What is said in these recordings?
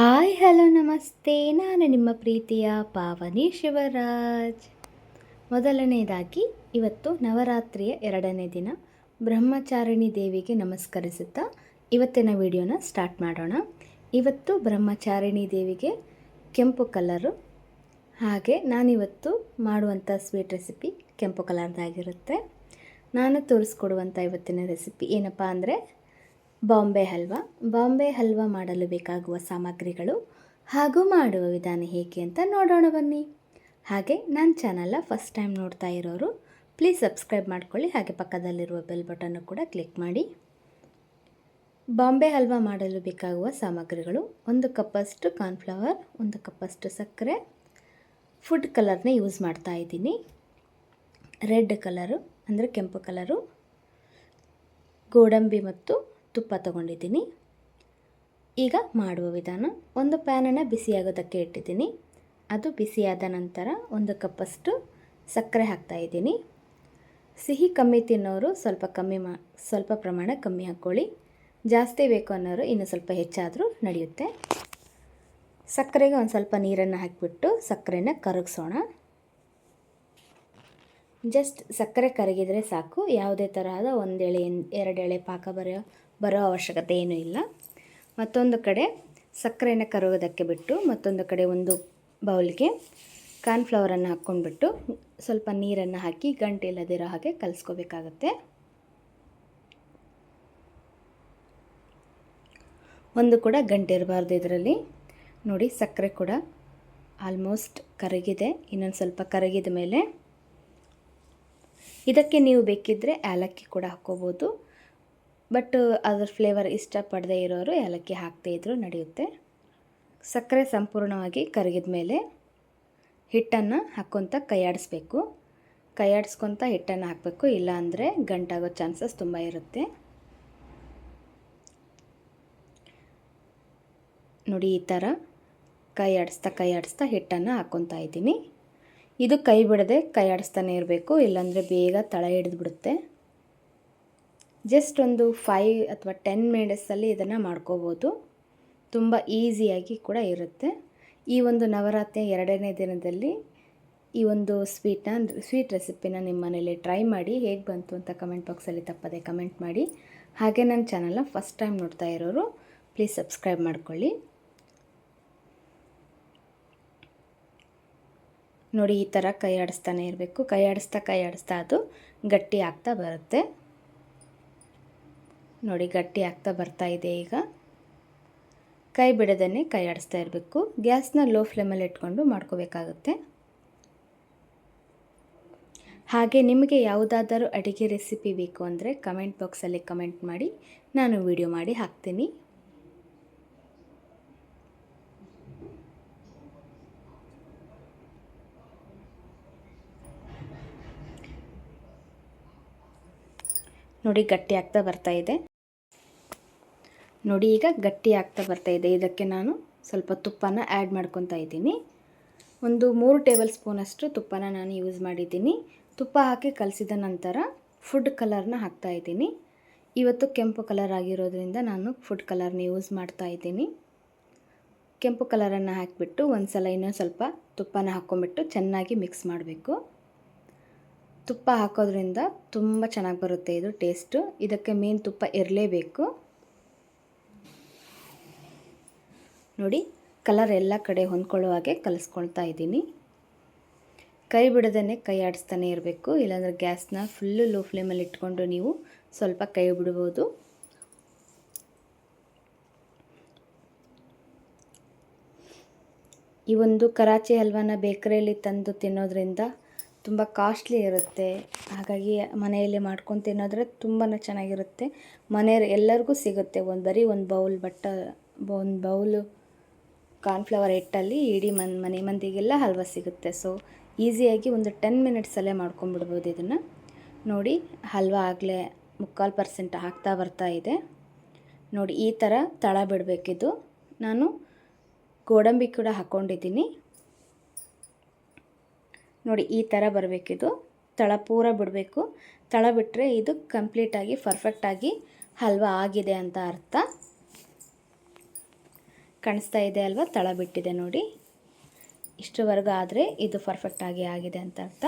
Hi, hello, ನಮಸ್ತೆ. ನಾನು ನಿಮ್ಮ ಪ್ರೀತಿಯ ಪಾವನಿ ಶಿವರಾಜ್. ಮೊದಲನೇದಾಗಿ, ಇವತ್ತು ನವರಾತ್ರಿಯ ಎರಡನೇ ದಿನ ಬ್ರಹ್ಮಚಾರಿಣಿ ದೇವಿಗೆ ನಮಸ್ಕರಿಸುತ್ತಾ ಇವತ್ತಿನ ವಿಡಿಯೋನ ಸ್ಟಾರ್ಟ್ ಮಾಡೋಣ. ಇವತ್ತು ಬ್ರಹ್ಮಚಾರಿಣಿ ದೇವಿಗೆ ಕೆಂಪು ಕಲರು. ಹಾಗೆ ನಾನಿವತ್ತು ಮಾಡುವಂಥ ಸ್ವೀಟ್ ರೆಸಿಪಿ ಕೆಂಪು ಕಲರ್ದಾಗಿರುತ್ತೆ. ನಾನು ತೋರಿಸ್ಕೊಡುವಂಥ ಇವತ್ತಿನ ರೆಸಿಪಿ ಏನಪ್ಪ ಅಂದರೆ ಬಾಂಬೆ ಹಲ್ವಾ. ಬಾಂಬೆ ಹಲ್ವಾ ಮಾಡಲು ಬೇಕಾಗುವ ಸಾಮಗ್ರಿಗಳು ಹಾಗೂ ಮಾಡುವ ವಿಧಾನ ಹೇಗೆ ಅಂತ ನೋಡೋಣ ಬನ್ನಿ. ಹಾಗೆ ನನ್ನ ಚಾನಲ್ನ ಫಸ್ಟ್ ಟೈಮ್ ನೋಡ್ತಾ ಇರೋರು, ಪ್ಲೀಸ್ ಸಬ್ಸ್ಕ್ರೈಬ್ ಮಾಡ್ಕೊಳ್ಳಿ. ಹಾಗೆ ಪಕ್ಕದಲ್ಲಿರುವ ಬೆಲ್ ಬಟನ್ನು ಕೂಡ ಕ್ಲಿಕ್ ಮಾಡಿ. ಬಾಂಬೆ ಹಲ್ವಾ ಮಾಡಲು ಬೇಕಾಗುವ ಸಾಮಗ್ರಿಗಳು ಒಂದು ಕಪ್ಪಷ್ಟು ಕಾರ್ನ್ಫ್ಲವರ್, ಒಂದು ಕಪ್ಪಷ್ಟು ಸಕ್ಕರೆ, ಫುಡ್ ಕಲರ್ನ ಯೂಸ್ ಮಾಡ್ತಾ ಇದ್ದೀನಿ. ರೆಡ್ ಕಲರು ಅಂದರೆ ಕೆಂಪು ಕಲರು, ಗೋಡಂಬಿ ಮತ್ತು ತುಪ್ಪ ತಗೊಂಡಿದ್ದೀನಿ. ಈಗ ಮಾಡುವ ವಿಧಾನ, ಒಂದು ಪ್ಯಾನನ್ನು ಬಿಸಿಯಾಗೋದಕ್ಕೆ ಇಟ್ಟಿದ್ದೀನಿ. ಅದು ಬಿಸಿಯಾದ ನಂತರ ಒಂದು ಕಪ್ಪಷ್ಟು ಸಕ್ಕರೆ ಹಾಕ್ತಾಯಿದ್ದೀನಿ ಸಿಹಿ ಕಮ್ಮಿ ತಿನ್ನೋರು ಸ್ವಲ್ಪ ಕಮ್ಮಿ ಮಾ, ಸ್ವಲ್ಪ ಪ್ರಮಾಣ ಕಮ್ಮಿ ಹಾಕ್ಕೊಳ್ಳಿ. ಜಾಸ್ತಿ ಬೇಕು ಅನ್ನೋರು ಇನ್ನು ಸ್ವಲ್ಪ ಹೆಚ್ಚಾದರೂ ನಡೆಯುತ್ತೆ. ಸಕ್ಕರೆಗೆ ಒಂದು ಸ್ವಲ್ಪ ನೀರನ್ನು ಹಾಕಿಬಿಟ್ಟು ಸಕ್ಕರೆನ ಕರಗಿಸೋಣ. ಜಸ್ಟ್ ಸಕ್ಕರೆ ಕರಗಿದರೆ ಸಾಕು. ಯಾವುದೇ ತರಹದ ಒಂದು ಎಳೆ, ಎರಡು ಎಳೆ ಪಾಕ ಬರೋ ಬರೋ ಅವಶ್ಯಕತೆ ಏನೂ ಇಲ್ಲ. ಮತ್ತೊಂದು ಕಡೆ ಸಕ್ಕರೆನ ಕರಗೋದಕ್ಕೆ ಬಿಟ್ಟು ಮತ್ತೊಂದು ಕಡೆ ಒಂದು ಬೌಲ್ಗೆ ಕಾರ್ನ್ಫ್ಲವರನ್ನು ಹಾಕ್ಕೊಂಡ್ಬಿಟ್ಟು ಸ್ವಲ್ಪ ನೀರನ್ನು ಹಾಕಿ ಗಂಟೆ ಇಲ್ಲದಿರೋ ಹಾಗೆ ಕಲಿಸ್ಕೋಬೇಕಾಗತ್ತೆ. ಒಂದು ಕೂಡ ಗಂಟೆ ಇರಬಾರ್ದು ಇದರಲ್ಲಿ. ನೋಡಿ ಸಕ್ಕರೆ ಕೂಡ ಆಲ್ಮೋಸ್ಟ್ ಕರಗಿದೆ. ಇನ್ನೊಂದು ಸ್ವಲ್ಪ ಕರಗಿದ ಮೇಲೆ ಇದಕ್ಕೆ ನೀವು ಬೇಕಿದ್ದರೆ ಏಲಕ್ಕಿ ಕೂಡ ಹಾಕ್ಕೋಬೋದು. ಬಟ್ ಅದರ ಫ್ಲೇವರ್ ಇಷ್ಟಪಡದೆ ಇರೋರು ಏಲಕ್ಕಿ ಹಾಕದೇ ಇದ್ದರೂ ನಡೆಯುತ್ತೆ. ಸಕ್ಕರೆ ಸಂಪೂರ್ಣವಾಗಿ ಕರಗಿದ ಮೇಲೆ ಹಿಟ್ಟನ್ನು ಹಾಕ್ಕೊತ ಕೈಯಾಡಿಸ್ಬೇಕು. ಕೈಯಾಡಿಸ್ಕೊತ ಹಿಟ್ಟನ್ನು ಹಾಕಬೇಕು, ಇಲ್ಲಾಂದರೆ ಗಂಟಾಗೋ ಚಾನ್ಸಸ್ ತುಂಬ ಇರುತ್ತೆ. ನೋಡಿ ಈ ಥರ ಕೈ ಆಡಿಸ್ತಾ ಕೈ ಆಡಿಸ್ತಾ ಹಿಟ್ಟನ್ನು ಹಾಕ್ಕೊತಾ ಇದ್ದೀನಿ. ಇದು ಕೈ ಬಿಡದೆ ಕೈ ಆಡಿಸ್ತಾನೆ ಇರಬೇಕು, ಇಲ್ಲಾಂದರೆ ಬೇಗ ತಳ ಹಿಡಿದ್ಬಿಡುತ್ತೆ. ಜಸ್ಟ್ ಒಂದು ಫೈವ್ ಅಥವಾ ಟೆನ್ ಮಿನಿಟ್ಸಲ್ಲಿ ಇದನ್ನು ಮಾಡ್ಕೋಬೋದು. ತುಂಬ ಈಸಿಯಾಗಿ ಕೂಡ ಇರುತ್ತೆ. ಈ ಒಂದು ನವರಾತ್ರಿ ಎರಡನೇ ದಿನದಲ್ಲಿ ಈ ಒಂದು ಸ್ವೀಟ್ನ ಸ್ವೀಟ್ ರೆಸಿಪಿನ ನಿಮ್ಮ ಮನೇಲಿ ಟ್ರೈ ಮಾಡಿ ಹೇಗೆ ಬಂತು ಅಂತ ಕಮೆಂಟ್ ಬಾಕ್ಸಲ್ಲಿ ತಪ್ಪದೆ ಕಮೆಂಟ್ ಮಾಡಿ. ಹಾಗೆ ನನ್ನ ಚಾನಲ್ನ ಫಸ್ಟ್ ಟೈಮ್ ನೋಡ್ತಾ ಇರೋರು ಪ್ಲೀಸ್ ಸಬ್ಸ್ಕ್ರೈಬ್ ಮಾಡ್ಕೊಳ್ಳಿ. ನೋಡಿ ಈ ಥರ ಕೈ ಆಡಿಸ್ತಾನೆ ಇರಬೇಕು. ಕೈ ಆಡಿಸ್ತಾ ಕೈ ಆಡಿಸ್ತಾ ಅದು ಗಟ್ಟಿ ಆಗ್ತಾ ಬರುತ್ತೆ. ನೋಡಿ ಗಟ್ಟಿ ಆಗ್ತಾ ಬರ್ತಾ ಇದೆ ಈಗ. ಕೈ ಬಿಡದೇ ಕೈ ಆಡಿಸ್ತಾ ಇರಬೇಕು. ಗ್ಯಾಸ್ನ ಲೋ ಫ್ಲೇಮಲ್ಲಿ ಇಟ್ಕೊಂಡು ಮಾಡ್ಕೋಬೇಕಾಗುತ್ತೆ. ಹಾಗೆ ನಿಮಗೆ ಯಾವುದಾದರೂ ಅಡುಗೆ ರೆಸಿಪಿ ಬೇಕು ಅಂದರೆ ಕಮೆಂಟ್ ಬಾಕ್ಸಲ್ಲಿ ಕಮೆಂಟ್ ಮಾಡಿ, ನಾನು ವಿಡಿಯೋ ಮಾಡಿ ಹಾಕ್ತೀನಿ. ನೋಡಿ ಗಟ್ಟಿ ಆಗ್ತಾ ಬರ್ತಾ ಇದೆ. ನೋಡಿ, ಈಗ ಗಟ್ಟಿ ಆಗ್ತಾ ಬರ್ತಾ ಇದೆ. ಇದಕ್ಕೆ ನಾನು ಸ್ವಲ್ಪ ತುಪ್ಪನ ಆ್ಯಡ್ ಮಾಡ್ಕೊತಾ ಇದ್ದೀನಿ. ಒಂದು ಮೂರು ಟೇಬಲ್ ಸ್ಪೂನಷ್ಟು ತುಪ್ಪನ ನಾನು ಯೂಸ್ ಮಾಡಿದ್ದೀನಿ. ತುಪ್ಪ ಹಾಕಿ ಕಲಸಿದ ನಂತರ ಫುಡ್ ಕಲರ್ನ ಹಾಕ್ತಾ ಇದ್ದೀನಿ. ಇವತ್ತು ಕೆಂಪು ಕಲರ್ ಆಗಿರೋದ್ರಿಂದ ನಾನು ಫುಡ್ ಕಲರ್ನ ಯೂಸ್ ಮಾಡ್ತಾ ಇದ್ದೀನಿ. ಕೆಂಪು ಕಲರನ್ನು ಹಾಕಿಬಿಟ್ಟು ಒಂದು ಸಲ ಇನ್ನೂ ಸ್ವಲ್ಪ ತುಪ್ಪನ ಹಾಕ್ಕೊಂಬಿಟ್ಟು ಚೆನ್ನಾಗಿ ಮಿಕ್ಸ್ ಮಾಡಬೇಕು. ತುಪ್ಪ ಹಾಕೋದ್ರಿಂದ ತುಂಬ ಚೆನ್ನಾಗಿ ಬರುತ್ತೆ ಇದು ಟೇಸ್ಟು ಇದಕ್ಕೆ ಮೇನ್ ತುಪ್ಪ ಇರಲೇಬೇಕು. ನೋಡಿ ಕಲರ್ ಎಲ್ಲ ಕಡೆ ಹೊಂದ್ಕೊಳ್ಳೋ ಹಾಗೆ ಕಲಿಸ್ಕೊಳ್ತಾ ಇದ್ದೀನಿ. ಕೈ ಬಿಡದೇ ಕೈ ಆಡಿಸ್ತಾನೆ ಇರಬೇಕು, ಇಲ್ಲಾಂದರೆ ಗ್ಯಾಸ್ನ ಫುಲ್ಲು ಲೋ ಫ್ಲೇಮಲ್ಲಿ ಇಟ್ಕೊಂಡು ನೀವು ಸ್ವಲ್ಪ ಕೈ ಬಿಡ್ಬೋದು. ಈ ಒಂದು ಕರಾಚಿ ಹಲ್ವಾನ ಬೇಕರಿಯಲ್ಲಿ ತಂದು ತಿನ್ನೋದ್ರಿಂದ ತುಂಬ ಕಾಸ್ಟ್ಲಿ ಇರುತ್ತೆ. ಹಾಗಾಗಿ ಮನೆಯಲ್ಲಿ ಮಾಡ್ಕೊಂಡು ತಿನ್ನೋದ್ರೆ ತುಂಬಾ ಚೆನ್ನಾಗಿರುತ್ತೆ. ಮನೆಯವ್ರು ಎಲ್ಲರಿಗೂ ಸಿಗುತ್ತೆ ಒಂದು ಬರೀ ಒಂದು ಬೌಲ್ ಬಟ್ಟ, ಒಂದು ಬೌಲು ಕಾರ್ನ್ಫ್ಲವರ್ ಹಿಟ್ಟಲ್ಲಿ ಇಡೀ ಮನ್, ಮನೆ ಮಂದಿಗೆಲ್ಲ ಹಲ್ವ ಸಿಗುತ್ತೆ. ಸೊ ಈಸಿಯಾಗಿ ಒಂದು ಟೆನ್ ಮಿನಿಟ್ಸಲ್ಲೇ ಮಾಡ್ಕೊಂಬಿಡ್ಬೋದು ಇದನ್ನು. ನೋಡಿ, ಹಲ್ವ ಆಗಲೇ ಮುಕ್ಕಾಲು ಪರ್ಸೆಂಟ್ ಹಾಕ್ತಾ ಬರ್ತಾ ಇದೆ. ನೋಡಿ, ಈ ಥರ ತಳ ಬಿಡಬೇಕಿದ್ದು ನಾನು ಗೋಡಂಬಿ ಕೂಡ ಹಾಕ್ಕೊಂಡಿದ್ದೀನಿ ನೋಡಿ, ಈ ಥರ ಬರಬೇಕಿದು. ತಳ ಪೂರ ಬಿಡಬೇಕು. ತಳ ಬಿಟ್ಟರೆ ಇದು ಕಂಪ್ಲೀಟಾಗಿ ಪರ್ಫೆಕ್ಟಾಗಿ ಹಲ್ವ ಆಗಿದೆ ಅಂತ ಅರ್ಥ. ಕಾಣಿಸ್ತಾ ಇದೆ ಅಲ್ವಾ? ತಳ ಬಿಟ್ಟಿದೆ ನೋಡಿ. ಇಷ್ಟುವರೆಗೂ ಆದರೆ ಇದು ಪರ್ಫೆಕ್ಟಾಗಿ ಆಗಿದೆ ಅಂತ ಅರ್ಥ.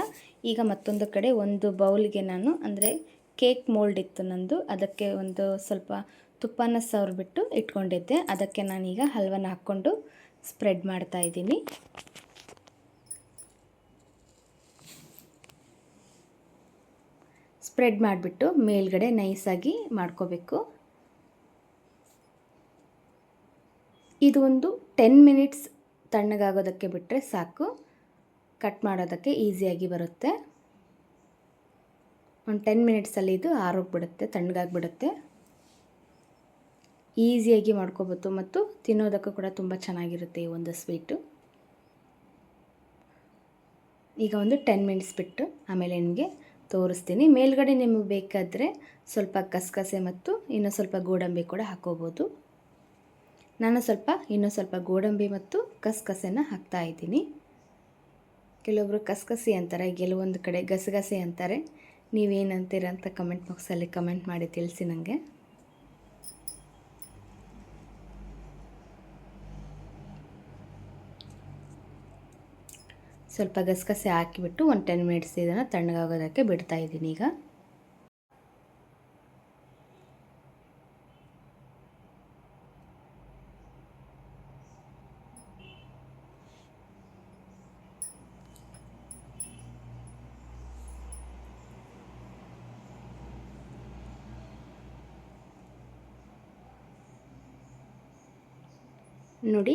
ಈಗ ಮತ್ತೊಂದು ಕಡೆ ಒಂದು ಬೌಲ್ಗೆ ನಾನು ಅಂದರೆ ಕೇಕ್ ಮೋಲ್ಡ್ ಇತ್ತು ನಂದು. ಅದಕ್ಕೆ ಒಂದು ಸ್ವಲ್ಪ ತುಪ್ಪನ ಸವರ್ಬಿಟ್ಟು ಇಟ್ಕೊಂಡಿದ್ದೆ. ಅದಕ್ಕೆ ನಾನೀಗ ಹಲ್ವನ ಹಾಕ್ಕೊಂಡು ಸ್ಪ್ರೆಡ್ ಮಾಡ್ತಾ ಇದ್ದೀನಿ. ಸ್ಪ್ರೆಡ್ ಮಾಡಿಬಿಟ್ಟು ಮೇಲ್ಗಡೆ ನೈಸಾಗಿ ಮಾಡ್ಕೋಬೇಕು. ಇದು ಒಂದು ಟೆನ್ ಮಿನಿಟ್ಸ್ ತಣ್ಣಗಾಗೋದಕ್ಕೆ ಬಿಟ್ಟರೆ ಸಾಕು. ಕಟ್ ಮಾಡೋದಕ್ಕೆ ಈಸಿಯಾಗಿ ಬರುತ್ತೆ. ಒಂದು ಟೆನ್ ಮಿನಿಟ್ಸಲ್ಲಿ ಇದು ಆರೋಗ್ಬಿಡುತ್ತೆ, ತಣ್ಣಗಾಗ್ಬಿಡುತ್ತೆ. ಈಸಿಯಾಗಿ ಮಾಡ್ಕೋಬೋದು ಮತ್ತು ತಿನ್ನೋದಕ್ಕೂ ಕೂಡ ತುಂಬ ಚೆನ್ನಾಗಿರುತ್ತೆ ಈ ಒಂದು ಸ್ವೀಟು. ಈಗ ಒಂದು ಟೆನ್ ಮಿನಿಟ್ಸ್ ಬಿಟ್ಟು ಆಮೇಲೆ ನಿಮಗೆ ತೋರಿಸ್ತೀನಿ. ಮೇಲ್ಗಡೆ ನಿಮಗೆ ಬೇಕಾದರೆ ಸ್ವಲ್ಪ ಕಸಕಸೆ ಮತ್ತು ಇನ್ನೂ ಸ್ವಲ್ಪ ಗೋಡಂಬಿ ಕೂಡ ಹಾಕೋಬೋದು ನಾನು ಸ್ವಲ್ಪ, ಇನ್ನೂ ಸ್ವಲ್ಪ ಗೋಡಂಬಿ ಮತ್ತು ಕಸಕಸೆನ ಹಾಕ್ತಾ ಇದ್ದೀನಿ. ಕೆಲವೊಬ್ಬರು ಕಸಕಸಿ ಅಂತಾರೆ, ಕೆಲವೊಂದು ಕಡೆ ಗಸಗಸೆ ಅಂತಾರೆ. ನೀವೇನಂತೀರ ಅಂತ ಕಮೆಂಟ್ ಬಾಕ್ಸಲ್ಲಿ ಕಮೆಂಟ್ ಮಾಡಿ ತಿಳಿಸಿ ನನಗೆ. ಸ್ವಲ್ಪ ಗಸಗಸೆ ಹಾಕಿಬಿಟ್ಟು ಒಂದು ಟೆನ್ ಮಿನಿಟ್ಸ್ ಇದನ್ನು ತಣ್ಣಗಾಗೋದಕ್ಕೆ ಬಿಡ್ತಾ ಇದ್ದೀನಿ ಈಗ. ನೋಡಿ,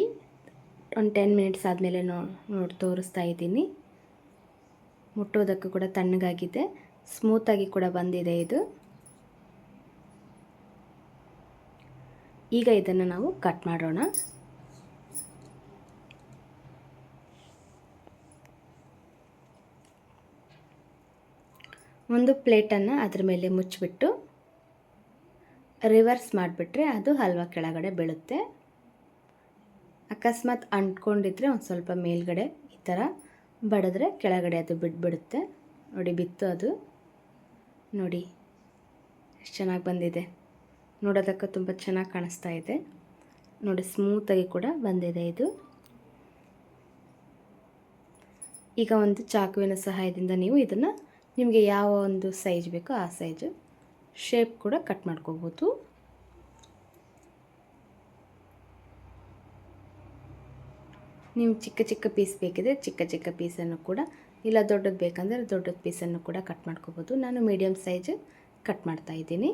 ಒಂದು ಟೆನ್ ಮಿನಿಟ್ಸ್ ಆದಮೇಲೆ ನೋಡಿ ತೋರಿಸ್ತಾ ಇದ್ದೀನಿ. ಮುಟ್ಟೋದಕ್ಕೂ ಕೂಡ ತಣ್ಣಗಾಗಿದೆ. ಸ್ಮೂತಾಗಿ ಕೂಡ ಬಂದಿದೆ ಇದು. ಈಗ ಇದನ್ನು ನಾವು ಕಟ್ ಮಾಡೋಣ. ಒಂದು ಪ್ಲೇಟನ್ನು ಅದ್ರ ಮೇಲೆ ಮುಚ್ಚಿಬಿಟ್ಟು ರಿವರ್ಸ್ ಮಾಡಿಬಿಟ್ರೆ ಅದು ಹಲ್ವಾ ಕೆಳಗಡೆ ಬೀಳುತ್ತೆ. ಅಕಸ್ಮಾತ್ ಅಂಟ್ಕೊಂಡಿದ್ರೆ ಒಂದು ಸ್ವಲ್ಪ ಮೇಲ್ಗಡೆ ಈ ಥರ ಬಡಿದ್ರೆ ಕೆಳಗಡೆ ಅದು ಬಿಟ್ಬಿಡುತ್ತೆ. ನೋಡಿ, ಬಿತ್ತು ಅದು. ನೋಡಿ, ಎಷ್ಟು ಚೆನ್ನಾಗಿ ಬಂದಿದೆ. ನೋಡೋದಕ್ಕೆ ತುಂಬ ಚೆನ್ನಾಗಿ ಕಾಣಿಸ್ತಾ ಇದೆ. ನೋಡಿ ಸ್ಮೂತಾಗಿ ಕೂಡ ಬಂದಿದೆ ಇದು. ಈಗ ಒಂದು ಚಾಕುವಿನ ಸಹಾಯದಿಂದ ನೀವು ಇದನ್ನು ನಿಮಗೆ ಯಾವ ಒಂದು ಸೈಜ್ ಬೇಕೋ ಆ ಸೈಜು ಶೇಪ್ ಕೂಡ ಕಟ್ ಮಾಡ್ಕೋಬೋದು. ನೀವು ಚಿಕ್ಕ ಚಿಕ್ಕ ಪೀಸ್ ಬೇಕಿದ್ರೆ ಚಿಕ್ಕ ಚಿಕ್ಕ ಪೀಸನ್ನು ಕೂಡ, ಇಲ್ಲ ದೊಡ್ಡದು ಬೇಕಂದರೆ ದೊಡ್ಡದು ಪೀಸನ್ನು ಕೂಡ ಕಟ್ ಮಾಡ್ಕೋಬೋದು. ನಾನು ಮೀಡಿಯಮ್ ಸೈಜ್ ಕಟ್ ಮಾಡ್ತಾ ಇದ್ದೀನಿ.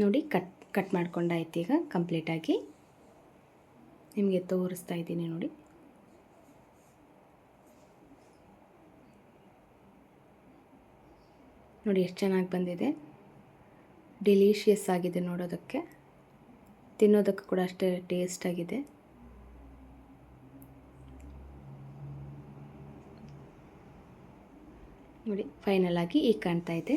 ನೋಡಿ ಕಟ್ ಕಟ್ ಮಾಡ್ಕೊಂಡಾಯ್ತು ಈಗ ಕಂಪ್ಲೀಟಾಗಿ. ನಿಮಗೆ ತೋರಿಸ್ತಾ ಇದ್ದೀನಿ ನೋಡಿ. ನೋಡಿ ಎಷ್ಟು ಚೆನ್ನಾಗಿ ಬಂದಿದೆ. ಡಿಲೀಷಿಯಸ್ ಆಗಿದೆ ನೋಡೋದಕ್ಕೆ. ತಿನ್ನೋದಕ್ಕೆ ಕೂಡ ಅಷ್ಟೇ ಟೇಸ್ಟಾಗಿದೆ ನೋಡಿ, ಫೈನಲ್ ಆಗಿ ಈಗ ಕಾಣ್ತಾ ಇದೆ.